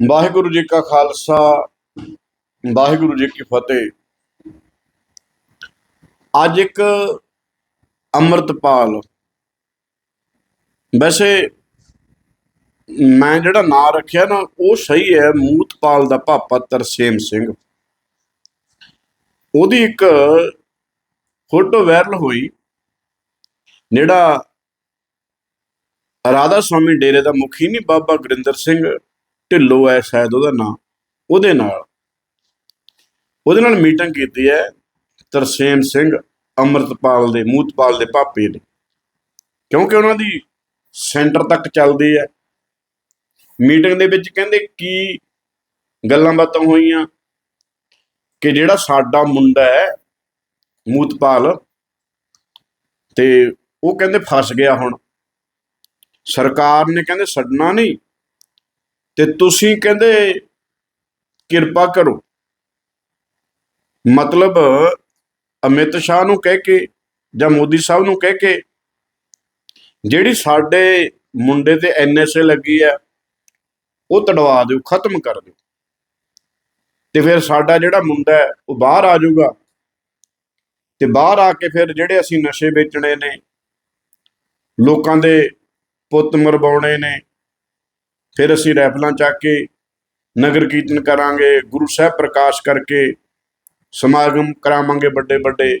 ਵਾਹਿਗੁਰੂ ਜੀ ਕਾ ਖਾਲਸਾ, ਵਾਹਿਗੁਰੂ ਜੀ ਕੀ ਫਤਿਹ। ਅੱਜ ਇੱਕ ਅੰਮ੍ਰਿਤਪਾਲ। ਵੈਸੇ ਮੈਂ ਜਿਹੜਾ ਨਾਂ ਰੱਖਿਆ ਨਾ, ਉਹ ਸਹੀ ਹੈ, ਮੂਤਪਾਲ ਦਾ ਪਾਪਾ ਤਰਸੇਮ ਸਿੰਘ। ਉਹਦੀ ਇੱਕ ਫੋਟੋ ਵਾਇਰਲ ਹੋਈ, ਜਿਹੜਾ ਰਾਧਾ ਸਵਾਮੀ ਡੇਰੇ ਦਾ ਮੁਖੀ ਨਹੀਂ ਬਾਬਾ ਗੁਰਿੰਦਰ ਸਿੰਘ। ਢਿੱਲੋਂ ਹੈ ਸ਼ਾਇਦ ਉਹਦਾ ਨਾਂ, ਉਹਦੇ ਨਾਲ। ਉਹਦੇ ਨਾਲ ਮੀਟਿੰਗ ਕੀਤੀ ਹੈ ਤਰਸੇਮ ਸਿੰਘ ਅੰਮ੍ਰਿਤਪਾਲ ਦੇ, ਮੂਤਪਾਲ ਦੇ ਭਾਪੇ ਨੇ ਕਿਉਂਕਿ ਉਹਨਾਂ ਦੀ ਸੈਂਟਰ ਤੱਕ ਚੱਲਦੀ ਹੈ। ਮੀਟਿੰਗ ਦੇ ਵਿੱਚ ਕਹਿੰਦੇ ਕੀ ਗੱਲਾਂ ਬਾਤਾਂ ਹੋਈਆਂ, ਕਿ ਜਿਹੜਾ ਸਾਡਾ ਮੁੰਡਾ ਹੈ ਮੂਤਪਾਲ, ਤੇ ਉਹ ਕਹਿੰਦੇ ਫਸ ਗਿਆ ਹੁਣ। ਸਰਕਾਰ ਨੇ ਕਹਿੰਦੇ ਛੱਡਣਾ ਨਹੀਂ। ਤੇ ਤੁਸੀਂ ਕਹਿੰਦੇ ਕਿਰਪਾ ਕਰੋ। ਮਤਲਬ ਅਮਿਤ ਸ਼ਾਹ ਨੂੰ ਕਹਿ ਕੇ ਜਾਂ ਮੋਦੀ ਸਾਹਿਬ ਨੂੰ ਕਹਿ ਕੇ ਜਿਹੜੀ ਸਾਡੇ ਮੁੰਡੇ ਤੇ ਐਨਐਸਏ ਲੱਗੀ ਹੈ ਉਹ ਤੜਵਾ ਦਿਓ, ਖਤਮ ਕਰ ਦਿਓ। ਤੇ ਫਿਰ ਸਾਡਾ ਜਿਹੜਾ ਮੁੰਡਾ ਉਹ ਬਾਹਰ ਆ ਜਾਊਗਾ। ਤੇ ਬਾਹਰ ਆ ਕੇ ਫਿਰ ਜਿਹੜੇ ਅਸੀਂ ਨਸ਼ੇ ਵੇਚਣੇ ਨੇ, ਲੋਕਾਂ ਦੇ ਪੁੱਤ ਮਰਵਾਉਣੇ ਨੇ ਫਿਰ ਅਸੀਂ ਰੈਫਲਾਂ ਚੱਕ ਕੇ ਨਗਰ ਕੀਰਤਨ ਕਰਾਂਗੇ, ਗੁਰੂ ਸਾਹਿਬ ਪ੍ਰਕਾਸ਼ ਕਰਕੇ ਸਮਾਗਮ ਕਰਾਵਾਂਗੇ ਵੱਡੇ ਵੱਡੇ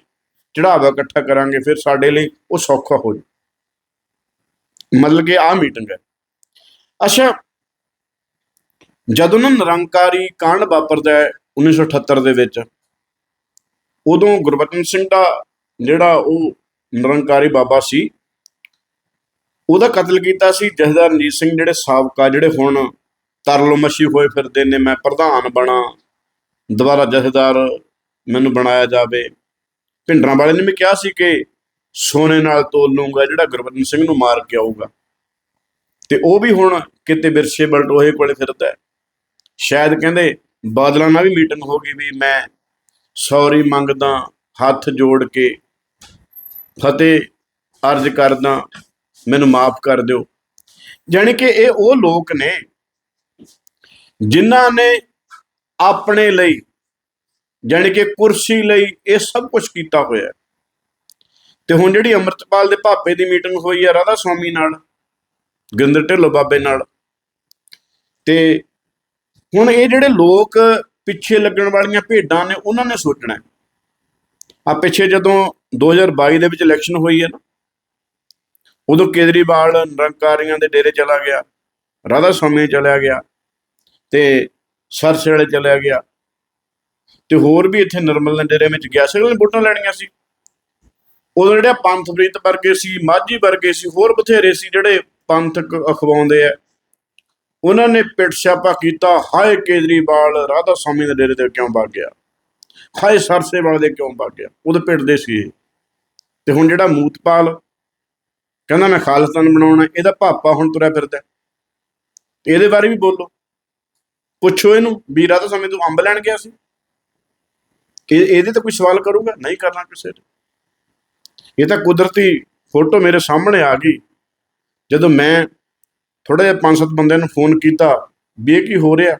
ਚੜਾਵਾ ਇਕੱਠਾ ਕਰਾਂਗੇ, ਫਿਰ ਸਾਡੇ ਲਈ ਉਹ ਸੌਖਾ ਹੋ ਜਾਊ। ਮਤਲਬ ਕਿ ਆ ਮੀਟਿੰਗ ਹੈ। ਅੱਛਾ, ਜਦੋਂ ਨਾ ਨਿਰੰਕਾਰੀ ਕਾਂਡ ਵਾਪਰਦਾ ਹੈ 1978 ਦੇ ਵਿੱਚ, ਉਦੋਂ ਗੁਰਬਚਨ ਸਿੰਘ ਦਾ ਜਿਹੜਾ ਉਹ ਨਿਰੰਕਾਰੀ ਬਾਬਾ ਸੀ ਉਹਦਾ ਕਤਲ ਕੀਤਾ ਸੀ ਜਥੇਦਾਰ ਰਣਜੀਤ ਸਿੰਘ ਜਿਹੜੇ ਸਾਬਕਾ ਜਿਹੜੇ ਹੁਣ ਤਰਲੋ ਮੱਛੀ ਹੋਏ ਫਿਰਦੇ ਨੇ, ਮੈਂ ਪ੍ਰਧਾਨ ਬਣਾ। ਦੁਬਾਰਾ ਜਥੇਦਾਰ ਮੈਨੂੰ ਬਣਾਇਆ ਜਾਵੇ। ਭਿੰਡਰਾਂ ਵਾਲੇ ਨੇ ਵੀ ਕਿਹਾ ਸੀ ਕਿ ਸੋਨੇ ਨਾਲ ਤੋਲ ਲੂੰਗਾ ਜਿਹੜਾ ਗੁਰਬਚਨ ਸਿੰਘ ਨੂੰ ਮਾਰ ਕੇ ਆਊਗਾ। ਤੇ ਉਹ ਵੀ ਹੁਣ ਕਿਤੇ ਵਿਰਸੇ ਬਲਟੋਹੇ ਕੋਲੇ ਫਿਰਦਾ ਹੈ। ਸ਼ਾਇਦ ਕਹਿੰਦੇ ਬਾਦਲਾਂ ਨਾਲ ਵੀ ਮੀਟਿੰਗ ਹੋ ਗਈ ਵੀ ਮੈਂ ਸੌਰੀ ਮੰਗਦਾ, ਹੱਥ ਜੋੜ ਕੇ ਫਤਿਹ ਅਰਜ਼ ਕਰਦਾ। ਮੈਨੂੰ ਮਾਫ ਕਰ ਦਿਓ ਜਾਣੀ ਕਿ ਇਹ ਉਹ ਲੋਕ ਨੇ ਜਿਨ੍ਹਾਂ ਨੇ ਆਪਣੇ ਲਈ, ਜਾਣੀ ਕਿ ਕੁਰਸੀ ਲਈ ਇਹ ਸਭ ਕੁਝ ਕੀਤਾ ਹੋਇਆ ਹੈ। ਤੇ ਹੁਣ ਜਿਹੜੀ ਅੰਮ੍ਰਿਤਪਾਲ ਦੇ ਭਾਪੇ ਦੀ ਮੀਟਿੰਗ ਹੋਈ ਹੈ ਰਾਧਾ ਸਵਾਮੀ ਨਾਲ ਗਿੰਦਰ ਢਿੱਲੋਂ ਬਾਬੇ ਨਾਲ, ਤੇ ਹੁਣ ਇਹ ਜਿਹੜੇ ਲੋਕ ਪਿੱਛੇ ਲੱਗਣ ਵਾਲੀਆਂ ਭੇਡਾਂ ਨੇ, ਉਹਨਾਂ ਨੇ ਸੋਚਣਾ ਆ ਪਿੱਛੇ ਜਦੋਂ 2022 ਦੇ ਵਿੱਚ ਇਲੈਕਸ਼ਨ ਹੋਈ ਹੈ ਨਾ ਉਦੋਂ ਕੇਜਰੀਵਾਲ ਨਿਰੰਕਾਰੀਆਂ ਦੇ ਡੇਰੇ ਚਲਾ ਗਿਆ, ਰਾਧਾ ਸਵਾਮੀ ਚਲਿਆ ਗਿਆ ਤੇ ਸਰਸੇ ਵਾਲੇ ਚਲਿਆ ਗਿਆ ਤੇ ਹੋਰ ਵੀ ਇੱਥੇ ਨਿਰਮਲ ਦੇ ਡੇਰੇ ਵਿੱਚ ਗਿਆ ਸੀ, ਉਹਨੇ ਵੋਟਾਂ ਲੈਣੀਆਂ ਸੀ। ਉਦੋਂ ਜਿਹੜੇ ਪੰਥ ਪ੍ਰੀਤ ਵਰਗੇ ਸੀ, ਮਾਝੀ ਵਰਗੇ ਸੀ, ਹੋਰ ਬਥੇਰੇ ਸੀ ਜਿਹੜੇ ਪੰਥਕ ਅਖਵਾਉਂਦੇ ਆ, ਉਹਨਾਂ ਨੇ ਪਿੱਟ ਛਾਪਾ ਕੀਤਾ, ਹਾਏ ਕੇਜਰੀਵਾਲ, ਰਾਧਾ ਸਵਾਮੀ ਦੇ ਡੇਰੇ ਤੇ ਕਿਉਂ ਵਗ ਗਿਆ? ਹਾਏ ਸਰਸੇ ਵਾਲੇ ਦੇ ਕਿਉਂ ਵਗ ਗਿਆ? ਉਹਦੇ ਪਿੱਟਦੇ ਸੀ ਤੇ ਹੁਣ ਜਿਹੜਾ ਮੂਤਪਾਲ ਕਹਿੰਦਾ ਮੈਂ ਖਾਲਿਸਤਾਨ ਬਣਾਉਣਾ, ਇਹਦਾ ਭਾਪਾ ਹੁਣ ਤੁਰਿਆ ਫਿਰਦਾ। ਇਹਦੇ ਬਾਰੇ ਵੀ ਬੋਲੋ। ਪੁੱਛੋ ਇਹਨੂੰ, ਵੀਰਾ ਤਾਂ ਸਮੇਂ ਤੂੰ ਅੰਬ ਲੈਣ ਗਿਆ ਸੀ। ਕਿ ਇਹਦੇ ਤਾਂ ਕੋਈ ਸਵਾਲ ਕਰੂਗਾ? ਨਹੀਂ ਕਰਨਾ ਕਿਸੇ ਤੇ ਇਹ ਤਾਂ ਕੁਦਰਤੀ ਫੋਟੋ ਮੇਰੇ ਸਾਹਮਣੇ ਆ ਗਈ। ਜਦੋਂ ਮੈਂ ਥੋੜਾ ਜਿਹਾ ਪੰਜ ਸੱਤ ਬੰਦਿਆਂ ਨੂੰ ਫੋਨ ਕੀਤਾ, ਵੀ ਇਹ ਕੀ ਹੋ ਰਿਹਾ?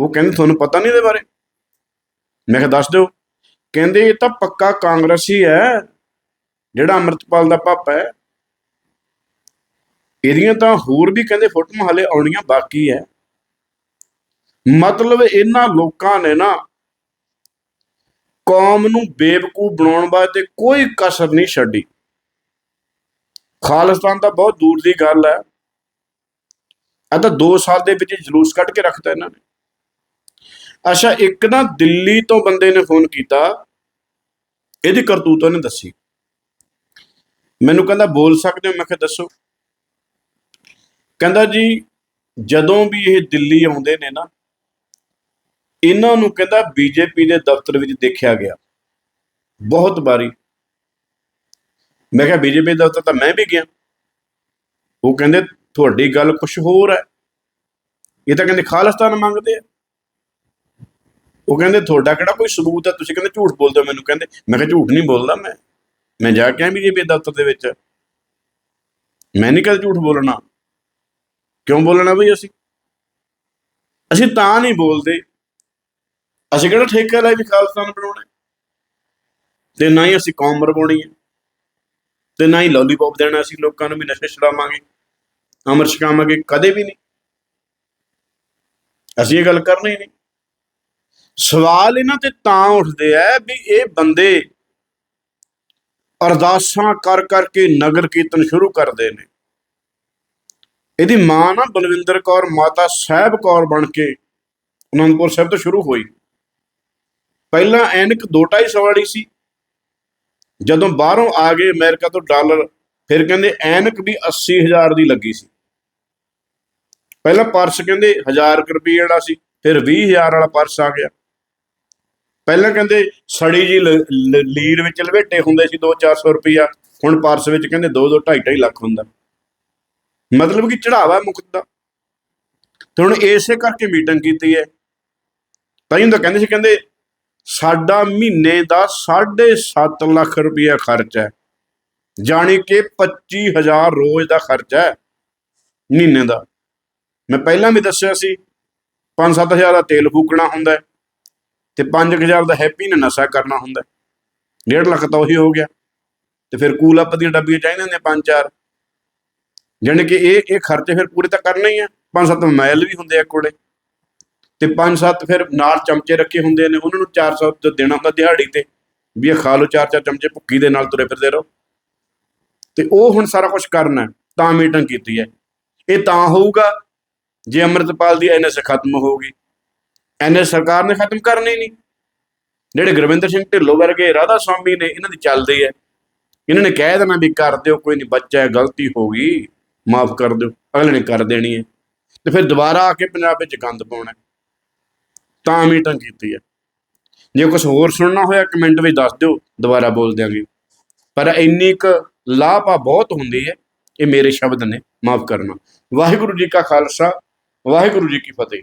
ਉਹ ਕਹਿੰਦੇ, ਤੁਹਾਨੂੰ ਪਤਾ ਨਹੀਂ ਇਹਦੇ ਬਾਰੇ? ਮੈਂ ਕਿਹਾ, ਦੱਸ ਦਿਓ। ਕਹਿੰਦੇ, ਇਹ ਤਾਂ ਪੱਕਾ ਕਾਂਗਰਸੀ ਹੈ, ਜਿਹੜਾ ਅੰਮ੍ਰਿਤਪਾਲ ਦਾ ਪਾਪਾ ਹੈ। ਇਹਦੀਆਂ ਤਾਂ ਹੋਰ ਵੀ ਕਹਿੰਦੇ ਫੋਟੋਆਂ ਹਲੇ ਆਉਣੀਆਂ ਬਾਕੀ ਹੈ ਮਤਲਬ ਇਹਨਾਂ ਲੋਕਾਂ ਨੇ ਨਾ ਕੌਮ ਨੂੰ ਬੇਵਕੂਫ ਬਣਾਉਣ ਵਾਸਤੇ ਕੋਈ ਕਸਰ ਨਹੀਂ ਛੱਡੀ। ਖਾਲਿਸਤਾਨ ਤਾਂ ਬਹੁਤ ਦੂਰ ਦੀ ਗੱਲ ਹੈ ਆ ਤਾਂ 2 ਸਾਲ ਦੇ ਵਿੱਚ ਜਲੂਸ ਕੱਢ ਕੇ ਰੱਖਤਾ ਇਹਨਾਂ ਨੇ। ਅੱਛਾ, ਇੱਕ ਨਾ ਦਿੱਲੀ ਤੋਂ ਬੰਦੇ ਨੇ ਫੋਨ ਕੀਤਾ। ਇਹਦੀ ਕਰਤੂਤ ਉਹਨੇ ਦੱਸੀ। ਮੈਨੂੰ ਕਹਿੰਦਾ, ਬੋਲ ਸਕਦੇ ਹੋ? ਮੈਂ ਕਿਹਾ, ਦੱਸੋ। ਕਹਿੰਦਾ ਜੀ, ਜਦੋਂ ਵੀ ਇਹ ਦਿੱਲੀ ਆਉਂਦੇ ਨੇ ਨਾ, ਇਹਨਾਂ ਨੂੰ ਕਹਿੰਦਾ ਬੀਜੇਪੀ ਦੇ ਦਫ਼ਤਰ ਵਿੱਚ ਦੇਖਿਆ ਗਿਆ। ਬਹੁਤ ਵਾਰੀ। ਮੈਂ ਕਿਹਾ, ਬੀਜੇਪੀ ਦਫ਼ਤਰ ਤਾਂ ਮੈਂ ਵੀ ਗਿਆ। ਉਹ ਕਹਿੰਦੇ, ਤੁਹਾਡੀ ਗੱਲ ਕੁਝ ਹੋਰ ਹੈ। ਇਹ ਤਾਂ ਕਹਿੰਦੇ ਖਾਲਿਸਤਾਨ ਮੰਗਦੇ ਆ। ਉਹ ਕਹਿੰਦੇ, ਤੁਹਾਡਾ ਕਿਹੜਾ ਕੋਈ ਸਬੂਤ ਹੈ? ਤੁਸੀਂ ਕਹਿੰਦੇ ਝੂਠ ਬੋਲਦੇ ਹੋ ਮੈਨੂੰ। ਕਹਿੰਦੇ, ਮੈਂ ਕਿਹਾ, ਝੂਠ ਨਹੀਂ ਬੋਲਦਾ ਮੈਂ। ਮੈਂ ਜਾ ਕੇ ਆ ਬੀਜੇਪੀ ਦਫ਼ਤਰ ਦੇ ਵਿੱਚ। ਮੈਂ ਨਹੀਂ ਕਦੇ ਝੂਠ ਬੋਲਣਾ। ਕਿਉਂ ਬੋਲਣਾ ਬਈ ਅਸੀਂ? ਅਸੀਂ ਤਾਂ ਨਹੀਂ ਬੋਲਦੇ। ਅਸੀਂ ਕਿਹੜਾ ਠੇਕਾ ਲੈ ਵੀ ਖਾਲਸਤਾਨ ਬਣਾਉਣਾ? ਤੇ ਨਾ ਹੀ ਅਸੀਂ ਕੌਮ ਮਰਵਾਉਣੀ ਹੈ। ਤੇ ਨਾ ਹੀ ਲੋਲੀਪੌਪ ਦੇਣਾ ਅਸੀਂ ਲੋਕਾਂ ਨੂੰ ਵੀ ਨਸ਼ੇ ਛਡਾਵਾਂਗੇ। ਅਮਰ ਛਕਾਵਾਂਗੇ, ਕਦੇ ਵੀ ਨਹੀਂ। ਅਸੀਂ ਇਹ ਗੱਲ ਕਰਨੀ ਨਹੀਂ। ਸਵਾਲ ਇਹਨਾਂ ਤੇ ਤਾਂ ਉੱਠਦੇ ਆ ਵੀ ਇਹ ਬੰਦੇ ਅਰਦਾਸਾਂ ਕਰ ਕਰਕੇ ਨਗਰ ਕੀਰਤਨ ਸ਼ੁਰੂ ਕਰਦੇ ਨੇ। ਇਹਦੀ ਮਾਂ ਨਾ ਬਲਵਿੰਦਰ ਕੌਰ, ਮਾਤਾ ਸਾਹਿਬ ਕੌਰ ਬਣ ਕੇ ਅਨੰਦਪੁਰ ਸਾਹਿਬ ਤੋਂ ਸ਼ੁਰੂ ਹੋਈ। ਪਹਿਲਾਂ ਐਨਕ 2.5 ਵਾਲੀ ਸੀ। ਜਦੋਂ ਬਾਹਰੋਂ ਆ ਗਏ ਅਮਰੀਕਾ ਤੋਂ ਡਾਲਰ, ਫਿਰ ਕਹਿੰਦੇ ਐਨਕ ਵੀ 80000 ਦੀ ਲੱਗੀ ਸੀ। ਪਹਿਲਾਂ ਪਰਸ ਕਹਿੰਦੇ 1000 ਰੁਪਏ ਵਾਲਾ ਸੀ, ਫਿਰ 20000 ਵਾਲਾ ਪਰਸ ਆ ਗਿਆ। ਪਹਿਲਾਂ ਕਹਿੰਦੇ ਸੜੀ ਜੀ ਲ- ਲੀਰ ਵਿੱਚ ਲਵੇਟੇ ਹੁੰਦੇ ਸੀ 2-400 ਰੁਪਇਆ ਹੁਣ ਪਰਸ ਵਿੱਚ ਕਹਿੰਦੇ 2-2 2.5 ਲੱਖ ਹੁੰਦਾ। ਮਤਲਬ ਕਿ ਚੜਾਵਾ ਮੁਕਤ ਦਾ ਤੇ। ਹੁਣ ਇਸੇ ਕਰਕੇ ਮੀਟਿੰਗ ਕੀਤੀ ਹੈ। ਤਾਂ ਹੀ ਤਾਂ ਕਹਿੰਦੇ ਸੀ, ਕਹਿੰਦੇ ਸਾਡਾ ਮਹੀਨੇ ਦਾ 7.5 ਲੱਖ ਰੁਪਇਆ ਖਰਚਾ ਹੈ। ਜਾਣੀ ਕਿ 25000 ਰੋਜ਼ ਦਾ ਖਰਚਾ ਹੈ ਮਹੀਨੇ ਦਾ। ਮੈਂ ਪਹਿਲਾਂ ਵੀ ਦੱਸਿਆ ਸੀ 5-7000 ਦਾ ਤੇਲ ਫੂਕਣਾ ਹੁੰਦਾ ਤੇ 5000 ਦਾ ਹੈਪੀ ਨੇ ਨਸ਼ਾ ਕਰਨਾ ਹੁੰਦਾ 1.5 ਲੱਖ ਤਾਂ ਉਹੀ ਹੋ ਗਿਆ। ਤੇ ਫਿਰ ਕੂਲ ਅਪ ਦੀਆਂ ਡੱਬੀਆਂ ਚਾਹੀਦੀਆਂ ਨੇ 5-4 ਜਾਨੀ ਕਿ ਇਹ ਇਹ ਖਰਚੇ ਫਿਰ ਪੂਰੇ ਤਾਂ ਕਰਨੇ ਹੀ ਆ। ਪੰਜ ਸੱਤ ਮੋਬਾਈਲ ਵੀ ਹੁੰਦੇ ਆ ਕੋਲੇ। ਤੇ ਪੰਜ ਸੱਤ ਫਿਰ ਨਾਲ ਚਮਚੇ ਰੱਖੇ ਹੁੰਦੇ ਨੇ, ਉਹਨਾਂ ਨੂੰ 400 ਤੋਂ ਦੇਣਾ ਹੁੰਦਾ ਦਿਹਾੜੀ ਤੇ, ਵੀ ਇਹ ਖਾ ਲਓ ਚਾਰ ਚਾਰ ਚਮਚੇ ਭੁੱਕੀ ਦੇ ਨਾਲ ਤੁਰੇ ਫਿਰਦੇ ਰਹੋ। ਤੇ ਉਹ ਹੁਣ ਸਾਰਾ ਕੁਝ ਕਰਨਾ ਤਾਂ ਮੀਟਿੰਗ ਕੀਤੀ ਹੈ। ਇਹ ਤਾਂ ਹੋਊਗਾ, ਜੇ ਅਮਰਤਪਾਲ ਦੀ ਐਨਐਸ ਖਤਮ ਹੋਊਗੀ ਐਨਐਸ ਸਰਕਾਰ ਨੇ ਖਤਮ ਕਰਨੀ ਨਹੀਂ। ਜਿਹੜੇ ਗੁਰਵਿੰਦਰ ਸਿੰਘ ਢਿੱਲੋਂ ਵਰਗੇ ਰਾਧਾ ਸਵਾਮੀ ਨੇ, ਇਹਨਾਂ ਦੀ ਚੱਲਦੀ ਹੈ। ਇਹਨਾਂ ਨੇ ਕਹਿ ਦੇਣਾ ਵੀ ਕਰ ਦਿਓ, ਕੋਈ ਨਹੀਂ, ਬੱਚਾ ਗਲਤੀ ਹੋ ਗਈ। ਮਾਫ ਕਰ ਦਿਓ, ਅਗਲੇ ਨੇ ਕਰ ਦੇਣੀ ਹੈ। ਤੇ ਫਿਰ ਦੁਬਾਰਾ ਆ ਕੇ ਪੰਜਾਬ ਵਿੱਚ ਗੰਦ ਪਾਉਣਾ ਹੈ। ਤਾਂ ਮੀਟਿੰਗ ਕੀਤੀ ਹੈ। ਜੇ ਕੁਝ ਹੋਰ ਸੁਣਨਾ ਹੋਇਆ, ਕਮੈਂਟ ਵਿੱਚ ਦੱਸ ਦਿਓ, ਦੁਬਾਰਾ ਬੋਲ ਦਿਆਂਗੇ। ਪਰ ਇੰਨੀ ਕੁ ਲਾਭਾ ਬਹੁਤ ਹੁੰਦੀ ਹੈ, ਇਹ ਮੇਰੇ ਸ਼ਬਦ ਨੇ, ਮਾਫ ਕਰਨਾ। ਵਾਹਿਗੁਰੂ ਜੀ ਕਾ ਖਾਲਸਾ, ਵਾਹਿਗੁਰੂ ਜੀ ਕੀ ਫਤਿਹ।